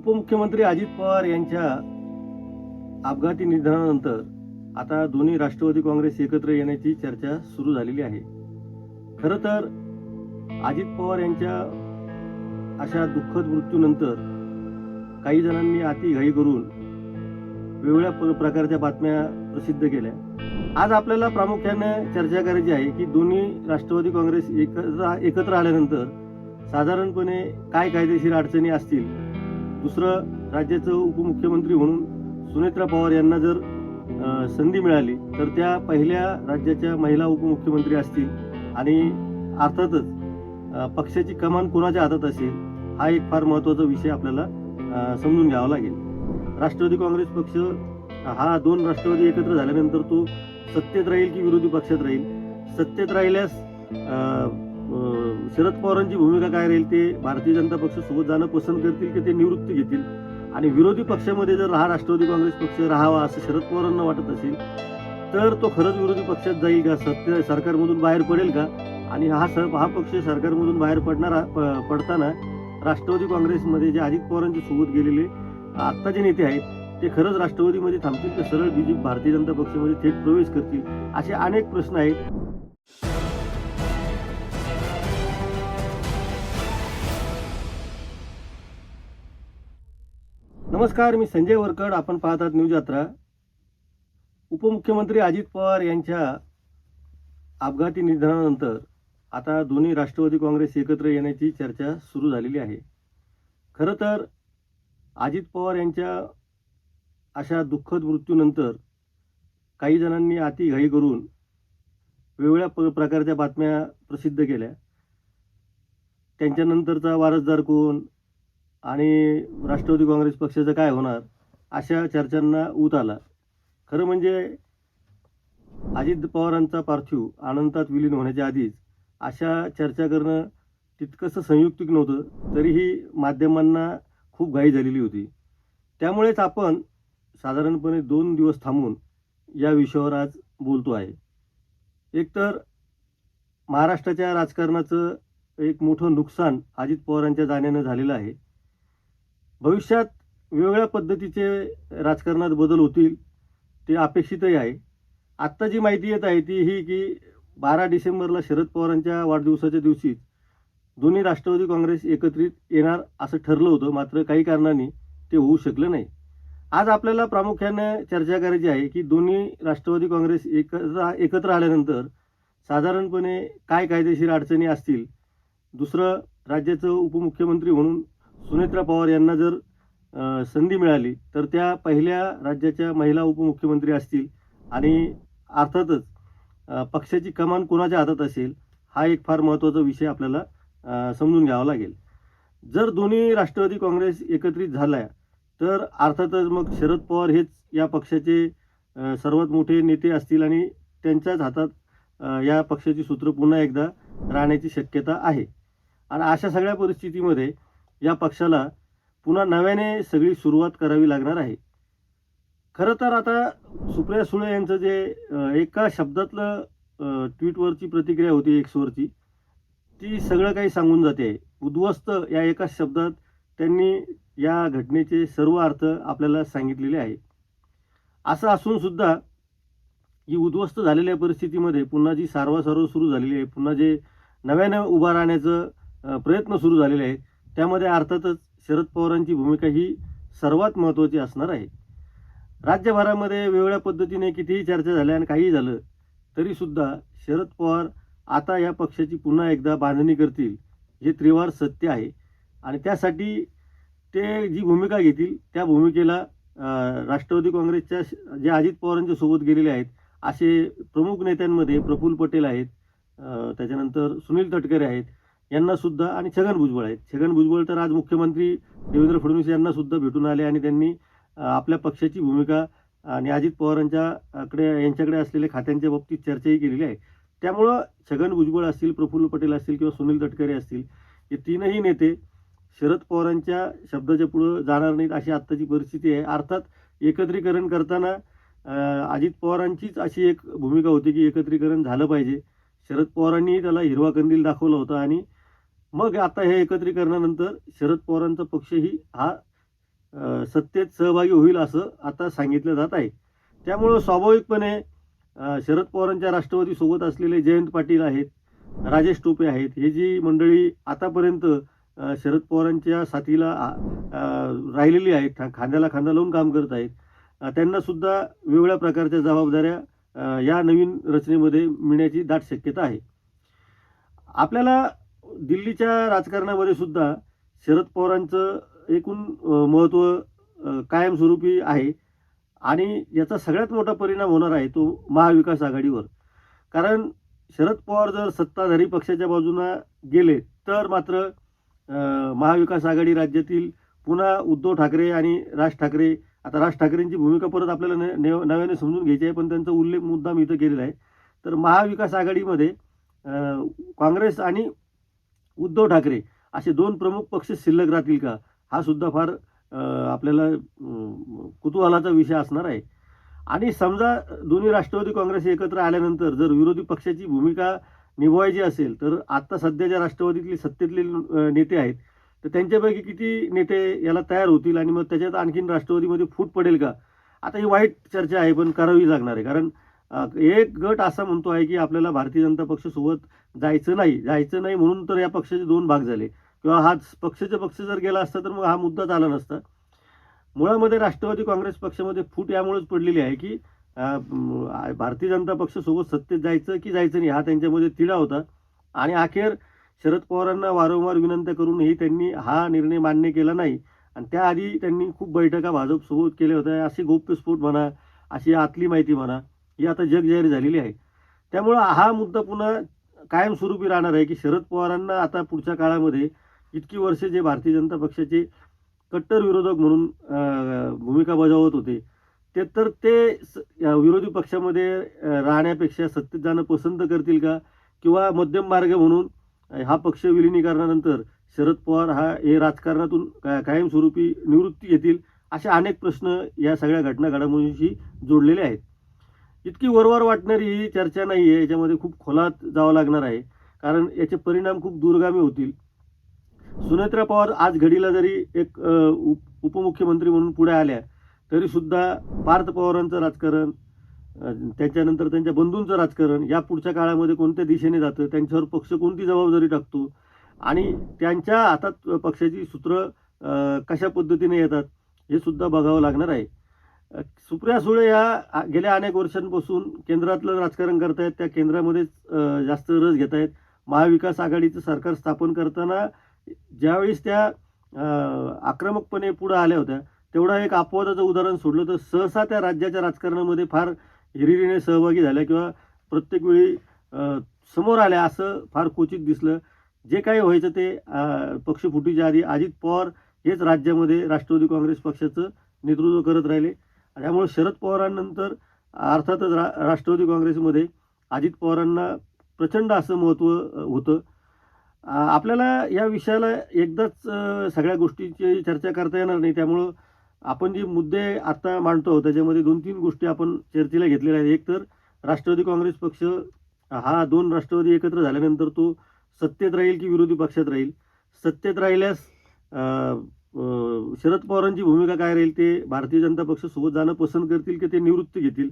उपमुख्यमंत्री अजित पवार यांच्या अपघाती निधनानंतर आता दोन्ही राष्ट्रवादी काँग्रेस एकत्र येण्याची चर्चा सुरू झालेली आहे. खरं तर अजित पवार यांच्या अशा दुःखद मृत्यूनंतर काही जणांनी अतिघाई करून वेगवेगळ्या प्रकारच्या बातम्या प्रसिद्ध केल्या. आज आपल्याला प्रामुख्याने चर्चा करायची आहे की दोन्ही राष्ट्रवादी काँग्रेस एकत्र एकत्र आल्यानंतर साधारणपणे काय कायदेशीर अडचणी असतील? दुसरं राज्याचं उपमुख्यमंत्री म्हणून सुनेत्रा पवार यांना जर संधी मिळाली तर त्या पहिल्या राज्याच्या महिला उपमुख्यमंत्री असतील. आणि अर्थातच पक्षाची कमान कोणाच्या हातात असेल हा एक फार महत्त्वाचा विषय आपल्याला समजून घ्यावा लागेल. राष्ट्रवादी काँग्रेस पक्ष हा दोन राष्ट्रवादी एकत्र झाल्यानंतर तो सत्तेत राहील की विरोधी पक्षात राहील? सत्तेत राहिल्यास शरद पवारांची भूमिका काय राहील ते भारतीय जनता पक्ष सोबत जाणं पसंत करतील की ते निवृत्ती घेतील? आणि विरोधी पक्षामध्ये जर हा राष्ट्रवादी काँग्रेस पक्ष राहावा असं शरद पवारांना वाटत असेल तर तो खरंच विरोधी पक्षात जाईल का? सत्य सरकारमधून बाहेर पडेल का? आणि हा सर हा पक्ष सरकारमधून बाहेर पडणारा प- पडताना राष्ट्रवादी काँग्रेसमध्ये जे अजित पवारांच्या सोबत गेलेले आत्ता जे नेते आहेत ते खरंच राष्ट्रवादीमध्ये थांबतील तर सरळ बीजेपी भारतीय जनता पक्षामध्ये थेट प्रवेश करतील असे अनेक प्रश्न आहेत. नमस्कार मी संजय वरकड. आपण पाहत आहात न्यूज यात्रा. उपमुख्यमंत्री अजित पवार यांच्या अपघाती निधनानंतर आता दोन्ही राष्ट्रवादी काँग्रेस एकत्र येण्याची चर्चा सुरू झालेली आहे. खरं तर अजित पवार यांच्या अशा दुःखद मृत्यूनंतर काही जणांनी अतिघाई करून वेगवेगळ्या प प्रकारच्या बातम्या प्रसिद्ध केल्या. त्यांच्यानंतरचा वारसदार कोण? आणि राष्ट्रवादी काँग्रेस पक्षाचं काय होणार अशा चर्चांना ऊत आला. खरं म्हणजे अजित पवारांचा पार्थिव आनंदात विलीन होण्याच्या आधीच अशा चर्चा करणं तितकंसं संयुक्तिक नव्हतं तरीही माध्यमांना खूप घाई झालेली होती. त्यामुळेच आपण साधारणपणे दोन दिवस थांबून या विषयावर आज बोलतो आहे. एकतर महाराष्ट्राच्या राजकारणाचं एक मोठं नुकसान अजित पवारांच्या जाण्यानं झालेलं आहे. भविष्यात वेगवेगळ्या पद्धतीचे राजकारणात बदल होतील ते अपेक्षितही आहे. आत्ता जी माहिती येत आहे ती ही की बारा डिसेंबरला शरद पवारांच्या वाढदिवसाच्या दिवशी दोन्ही राष्ट्रवादी काँग्रेस एकत्रित येणार असं ठरलं होतं मात्र काही कारणांनी ते होऊ शकलं नाही. आज आपल्याला प्रामुख्यानं चर्चा करायची आहे की दोन्ही राष्ट्रवादी काँग्रेस एकत्र एकत्र आल्यानंतर साधारणपणे काय कायदेशीर अडचणी असतील? दुसरं राज्याचं उपमुख्यमंत्री म्हणून सुनेत्रा पवार यांना जर संधी मिळाली तर त्या पहिल्या राज्याच्या महिला उपमुख्यमंत्री असतील आणि अर्थातच पक्षाची कमान कोणाच्या हातात असेल हा एक फार महत्त्वाचा विषय आपल्याला समजून घ्यावा लागेल. जर दोन्ही राष्ट्रवादी काँग्रेस एकत्रित झाल्या तर अर्थातच मग शरद पवार हेच या पक्षाचे सर्वात मोठे नेते असतील आणि त्यांच्याच हातात या पक्षाची सूत्र पुन्हा एकदा राहण्याची शक्यता आहे. आणि अशा सगळ्या परिस्थितीमध्ये या पक्षाला पुन्हा नव्याने सगळी सुरुवात करावी लागणार आहे. खरं तर आता सुप्रिया सुळे यांचं जे एका शब्दातलं ट्विटवरची प्रतिक्रिया होती एक्सवरची ती सगळं काही सांगून जाते. आहे उद्ध्वस्त या एका शब्दात त्यांनी या घटनेचे सर्व अर्थ आपल्याला सांगितलेले आहे. असं असूनसुद्धा ही उद्ध्वस्त झालेल्या परिस्थितीमध्ये पुन्हा जी सारवासारव सुरू झालेली आहे पुन्हा जे नव्यानं उभा राहण्याचं प्रयत्न सुरू झालेले आहेत त्यामध्ये अर्थातच शरद पवारांची भूमिका ही सर्वात महत्त्वाची असणार आहे. राज्यभरामध्ये वेगवेगळ्या पद्धतीने कितीही चर्चा झाल्या आणि काहीही झालं तरीसुद्धा शरद पवार आता या पक्षाची पुन्हा एकदा बांधणी करतील हे त्रिवार सत्य आहे. आणि त्यासाठी ते जी भूमिका घेतील त्या भूमिकेला राष्ट्रवादी काँग्रेसच्या श- जे अजित पवारांच्या सोबत गेलेले आहेत असे प्रमुख नेत्यांमध्ये प्रफुल्ल पटेल आहेत त्याच्यानंतर सुनील तटकरे आहेत यांना सुद्धा आणि छगन भुजबळ आहेत. छगन भुजबळ तर आज मुख्यमंत्री देवेंद्र फडणवीस यांना सुद्धा भेटून आले आणि त्यांनी आपल्या पक्षाची भूमिका आणि अजित पवारांच्याकडे यांच्याकडे असलेल्या खात्यांच्या बाबतीत चर्चाही केलेली आहे. त्यामुळं छगन भुजबळ असतील प्रफुल्ल पटेल असतील किंवा सुनील तटकरे असतील हे तीनही नेते शरद पवारांच्या शब्दाच्या पुढं जाणार नाहीत अशी आत्ताची परिस्थिती आहे. अर्थात एकत्रीकरण करताना अजित पवारांचीच अशी एक भूमिका होती की एकत्रीकरण झालं पाहिजे. शरद पवारांनी त्याला हिरवा कंदील दाखवला होता आणि मग आता हे एकत्रीकरणानंतर शरद पवारांचा पक्षही हा सत्तेत सहभागी होईल असं आता सांगितलं जात आहे. त्यामुळं स्वाभाविकपणे शरद पवारांच्या राष्ट्रवादीसोबत असलेले जयंत पाटील आहेत राजेश टोपे आहेत हे जी मंडळी आतापर्यंत शरद पवारांच्या साथीला राहिलेली आहेत खांद्याला खांदा लावून काम करत आहेत त्यांनासुद्धा वेगवेगळ्या प्रकारच्या जबाबदाऱ्या या नवीन रचनेमध्ये मिळण्याची दाट शक्यता आहे. आपल्याला दिल्लीच्या राजकारणामध्ये सुद्धा शरद पवारांचं एकूण महत्त्व कायमस्वरूपी आहे. आणि याचा सगळ्यात मोठा परिणाम होणार आहे तो महाविकास आघाडीवर. कारण शरद पवार जर सत्ताधारी पक्षाच्या बाजूनं गेले तर मात्र महाविकास आघाडी राज्यातील पुन्हा उद्धव ठाकरे आणि राज ठाकरे आता राज ठाकरेंची भूमिका परत आपल्याला न- नव्याने समजून घ्यायची आहे पण त्यांचा उल्लेख मुद्दाम इथं केलेला आहे. तर महाविकास आघाडीमध्ये काँग्रेस आणि उद्धव ठाकरे असे दोन प्रमुख पक्ष शिल्लक राहतील का? हा सुद्धा फार आपल्याला कुतूहलाचा विषय असणार आहे. आणि समजा दोन्ही राष्ट्रवादी काँग्रेस एकत्र आल्यानंतर जर विरोधी पक्षाची भूमिका निभवायची असेल तर आत्ता सध्याच्या राष्ट्रवादीतले सत्तेतले नेते आहेत तर त्यांच्यापैकी किती नेते याला तयार होतील आणि मग त्याच्यात आणखीन राष्ट्रवादीमध्ये फूट पडेल का? आता ही वाईट चर्चा आहे पण करावी लागणार आहे. कारण एक गट असा म्हणतो आहे की आपल्याला भारतीय जनता पक्षसोबत जायचं नाही जायचं नाही म्हणून तर या पक्षाचे दोन भाग झाले. किंवा हा पक्षाचा पक्ष जर गेला असता तर मग हा मुद्दाच आला नसता. मुळामध्ये राष्ट्रवादी काँग्रेस पक्षामध्ये फूट यामुळेच पडलेली आहे की भारतीय जनता पक्षासोबत सत्तेत जायचं की जायचं नाही हा त्यांच्यामध्ये तिढा होता. आणि अखेर शरद पवारांना वारंवार विनंत्या करूनही त्यांनी हा निर्णय मान्य केला नाही. आणि त्याआधी त्यांनी खूप बैठका भाजपसोबत केल्या होत्या. अशी गोप्यस्फोट म्हणा अशी आतली माहिती म्हणा ही आता जगजाहीर झालेली आहे. त्यामुळं हा मुद्दा पुन्हा कायमस्वरूपी राहणार आहे की शरद पवारांना आता पुढच्या काळामध्ये इतकी वर्षे जे भारतीय जनता पक्षाचे कट्टर विरोधक म्हणून भूमिका बजावत होते ते तर ते स- या विरोधी पक्षामध्ये राहण्यापेक्षा सत्तेत जाणं पसंत करतील का? किंवा मध्यम मार्ग म्हणून हा पक्ष विलिनीकरणानंतर शरद पवार हा हे राजकारणातून का- कायमस्वरूपी निवृत्ती घेतील असे अनेक प्रश्न या सगळ्या घटना घडामोडींशी जोडलेले आहेत. इतकी वरवर वाटणारी ही चर्चा नाही आहे याच्यामध्ये खूप खोलात जावं लागणार आहे. कारण याचे परिणाम खूप दूरगामी होतील. सुनेत्रा पवार आज घडीला जरी एक उप उपमुख्यमंत्री म्हणून पुढे आल्या तरीसुद्धा पार्थ पवारांचं राजकारण त्याच्यानंतर त्यांच्या बंधूंचं राजकारण या पुढच्या काळामध्ये कोणत्या दिशेने जातं त्यांच्यावर पक्ष कोणती जबाबदारी टाकतो आणि त्यांच्या हातात पक्षाची सूत्र कशा पद्धतीने येतात हे सुद्धा बघावं लागणार आहे. सुप्रिया सुळे या गेल्या अनेक वर्षांपासून केंद्रातलं राजकारण करतायत त्या केंद्रामध्येच जास्त रस घेत आहेत महाविकास आघाडीचं सरकार स्थापन करताना ज्यावेळेस त्या आक्रमकपणे पुढं आल्या होत्या तेवढा एक अपवादाचं उदाहरण सोडलं तर सहसा त्या राज्याच्या राजकारणामध्ये फार हिरिरीने सहभागी झाल्या किंवा प्रत्येक वेळी समोर आल्या असं फार क्वचित दिसलं. जे काही व्हायचं ते पक्ष पक्षफुटीच्या आधी अजित पवार हेच राज्यामध्ये राष्ट्रवादी काँग्रेस पक्षाचं नेतृत्व करत राहिले. त्यामुळे शरद पवारांनंतर अर्थातच रा राष्ट्रवादी काँग्रेसमध्ये अजित पवारांना प्रचंड असं महत्त्व होतं. आपल्याला या विषयाला एकदाच सगळ्या गोष्टीची चर्चा करता येणार नाही. त्यामुळं आपण जे मुद्दे आत्ता मांडतो त्याच्यामध्ये दोन तीन गोष्टी आपण चर्चेला घेतलेल्या आहेत. एक तर राष्ट्रवादी काँग्रेस पक्ष हा दोन राष्ट्रवादी एकत्र झाल्यानंतर तो सत्तेत राहील की विरोधी पक्षात राहील? सत्तेत राहिल्यास शरद पवारांची भूमिका काय राहील ते भारतीय जनता पक्षासोबत जाणं पसंत करतील की ते निवृत्त घेतील?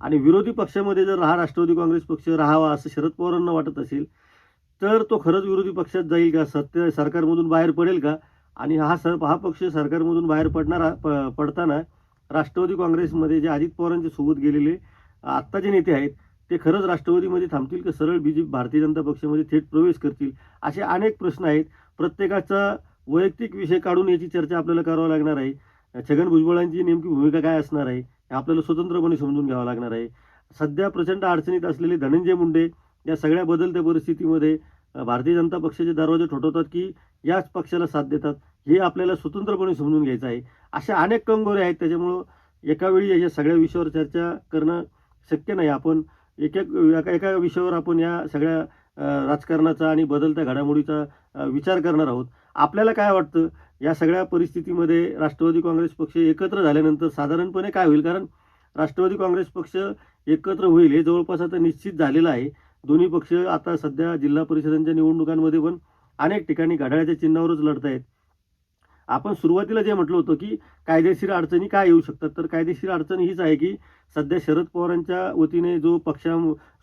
आणि विरोधी पक्षामध्ये जर हा राष्ट्रवादी काँग्रेस पक्ष राहावा असं शरद पवारांना वाटत असेल तर तो खरंच विरोधी पक्षात जाईल का? सत्य सरकारमधून बाहेर पडेल का? आणि हा सर हा पक्ष सरकारमधून बाहेर पडणारा प- पडताना राष्ट्रवादी काँग्रेसमध्ये जे अजित पवारांच्या सोबत गेलेले आत्ता जे नेते आहेत ते खरंच राष्ट्रवादीमध्ये थांबतील की? सरळ बी जे भारतीय जनता पक्षामध्ये थेट प्रवेश करतील? असे अनेक प्रश्न आहेत. प्रत्येकाचा वैयक्तिक विषय काढून याची चर्चा आपल्याला करावं लागणार आहे. छगन भुजबळांची नेमकी भूमिका काय असणार आहे हे आपल्याला स्वतंत्रपणे समजून घ्यावं लागणार आहे. सध्या प्रचंड अडचणीत असलेले धनंजय मुंडे या सगळ्या बदलत्या परिस्थितीमध्ये भारतीय जनता पक्षाचे दरवाजे ठोठवतात की याच पक्षाला साथ देतात हे आपल्याला स्वतंत्रपणे समजून घ्यायचं आहे. अशा अनेक कंगोरे आहेत त्याच्यामुळं एकावेळी या सगळ्या विषयावर चर्चा करणं शक्य नाही. आपण एक एक एका एका विषयावर आपण या सगळ्या राजकारणाचा आणि बदलत्या घडामोडीचा विचार करणार आहोत. आपल्याला काय वाटतं? या सगळ्या परिस्थितीमध्ये राष्ट्रवादी काँग्रेस पक्ष एकत्र झाल्यानंतर साधारणपणे काय होईल? कारण राष्ट्रवादी काँग्रेस पक्ष एकत्र होईल हे जवळपास आता निश्चित झालेलं आहे. दोन्ही पक्ष आता सध्या जिल्हा परिषदांच्या निवडणुकांमध्ये पण अनेक ठिकाणी घड्याळ्याच्या चिन्हावरच लढत आहेत आपण सुरुवातीला जे म्हटलं होतं की कायदेशीर अडचणी काय येऊ शकतात तर कायदेशीर अडचण हीच आहे की सध्या शरद पवारांच्या वतीने जो पक्षा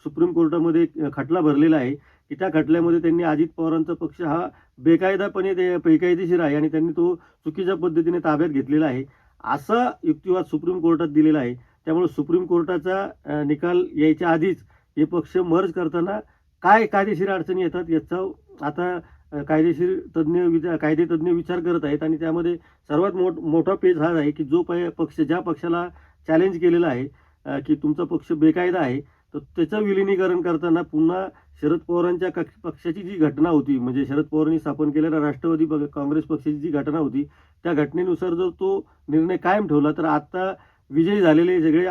सुप्रीम कोर्टामध्ये खटला भरलेला आहे की त्या खटल्यामध्ये त्यांनी अजित पवारांचा पक्ष हा बेकायदापणे ते बेकायदेशीर आहे आणि त्यांनी तो चुकीच्या पद्धतीने ताब्यात घेतलेला आहे. असा युक्तिवाद सुप्रीम कोर्टात दिलेला आहे. त्यामुळे सुप्रीम कोर्टाचा निकाल यायच्या आधीच हे पक्ष मर्ज करताना काय कायदेशीर अडचणी येतात याचा आता कायदेशीर तज्ज्ञ विचार कायदे तज्ज्ञ विचार करत आहेत आणि त्यामध्ये सर्वात मोठ मोठा पेज हा आहे की जो पय पक्ष ज्या पक्षाला चॅलेंज केलेला आहे की तुमचा पक्ष बेकायदा आहे तर त्याचं विलिनीकरण करताना पुन्हा शरद पवारांच्या कक्ष- पक्षाची जी घटना होती म्हणजे शरद पवारांनी स्थापन केलेल्या राष्ट्रवादी काँग्रेस पक्षाची जी घटना होती त्या घटनेनुसार जर तो निर्णय कायम ठेवला तर आत्ता विजयी झालेले सगळे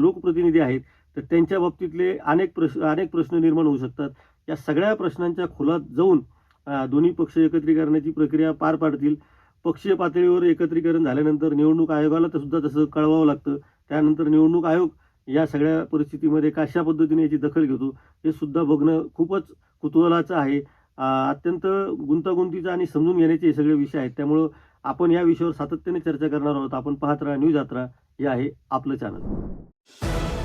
लोकप्रतिनिधी आहेत तर त्यांच्या बाबतीतले अनेक प्रश्न अनेक प्रश्न निर्माण होऊ शकतात. या सगळ्या प्रश्नांच्या खोलात जाऊन दोन्ही पक्ष एकत्रीकरणाची प्रक्रिया पार पाडतील. पक्षीय पातळीवर एकत्रीकरण झाल्यानंतर निवडणूक आयोगाला तर सुद्धा तसं कळवावं लागतं. त्यानंतर निवडणूक आयोग या सगळ्या परिस्थितीमध्ये कशा पद्धतीने याची दखल घेतो हे सुद्धा बघणं खूपच कुतूहलाचं आहे. अत्यंत गुंतागुंतीचं आणि समजून घेण्याचे हे सगळे विषय आहेत. त्यामुळं आपण या विषयावर सातत्याने चर्चा करणार आहोत. आपण पाहत राहा न्यूज यात्रा. हे आहे आपलं चॅनल.